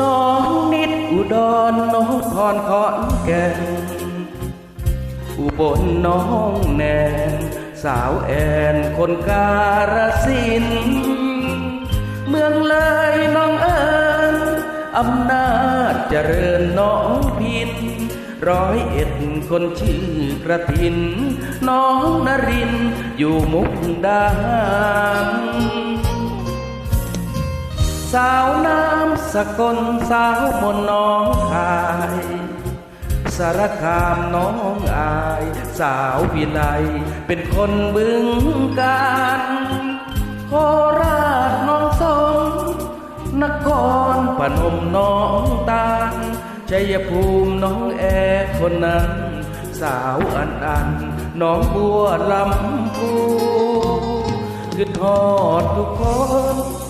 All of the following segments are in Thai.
น้ องนิดอุดรน้องพรขอนแก่นอุบลน้องแนนสาวแอนคนการสิน เมืองเลยน้องเอิญอำนาจเจริญน้องพิน ร้อยเอ็ดคนชื่อกระถิน น้องนรินอยู่มุกดาหารสาวน สกลสาวมนน้องคาย สารคามน้องอาย สาววิไลเป็นคนบึงการโคราชน้องสงนครพนมน้องตาลชัยภูมิน้องแอคนนั้น สาวอันอันน้องบัวลำพูคือทอดทุกคน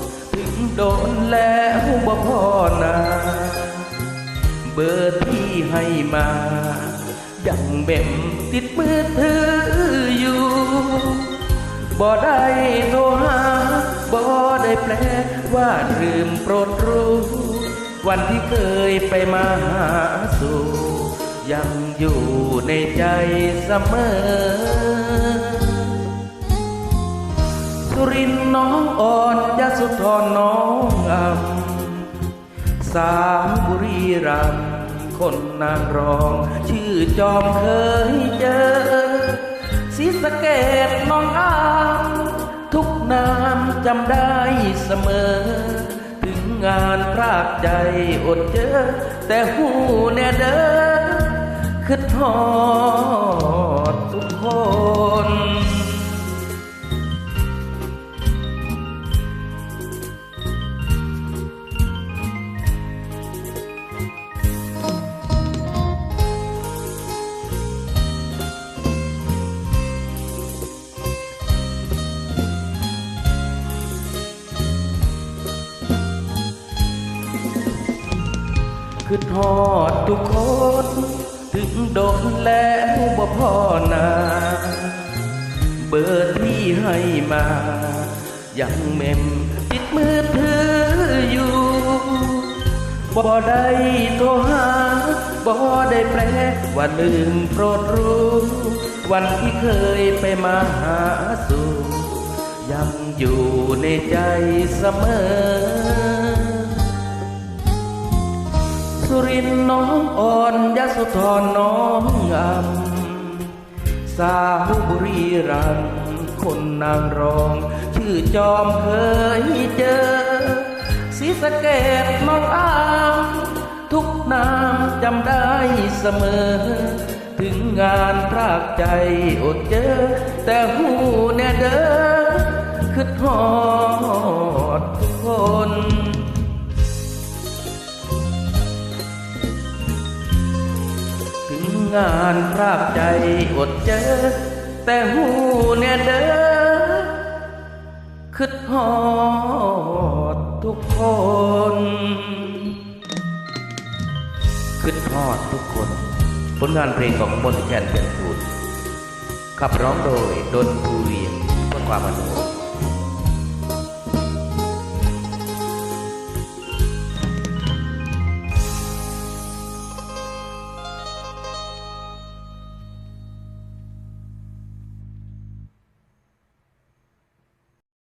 โดนแล้วบ่พอนาเบอร์ที่ให้มายังเบ็มติดมือถืออยู่บ่ได้โทรหาบ่ได้แปลว่าลืมโปรดรู้ วันที่เคยไปมาหาสู่ยังอยู่ในใจเสมอ สุรินทร์น้องอ่อนยะสุธรน้องอำสามบุรีรัมคนนางรอง ชื่อจอมเคยเจอศรีสะเกดน้องอามทุกนามจำได้เสมอ ถึงงานพรากใจอดเจอ แต่หูแน่เด้อคือทอดทุกคน คือทอดทุกคนถึงโดนแล้วบ่พ่อนาเบอร์ที่ให้มา ยังเมมติดมือถืออยู่บ่ได้โทรหาบ่ได้แปลว่าลืมโปรดรู้ วันที่เคยไปมาหาสู่ ยังอยู่ในใจเสมอ สุรินน้องอ่อนยะสุธรน้องงามสาวบุรีรัมคนนางรอง ชื่อจอมเคยเจอศรีสะเกดน้องอามทุกนามจำได้เสมอ ถึงงานพรากใจอดเจอ แต่หูแน่เด้อคือทอดคน งานพรากใจอดเจอ แต่หูเนี่ยเด้อคือทอดทุกคนคือทอดทุกคน ผลงานเพลงของมนต์แคนเป็นทูลขับร้องโดยดนภูเวียงเพื่อความอนุ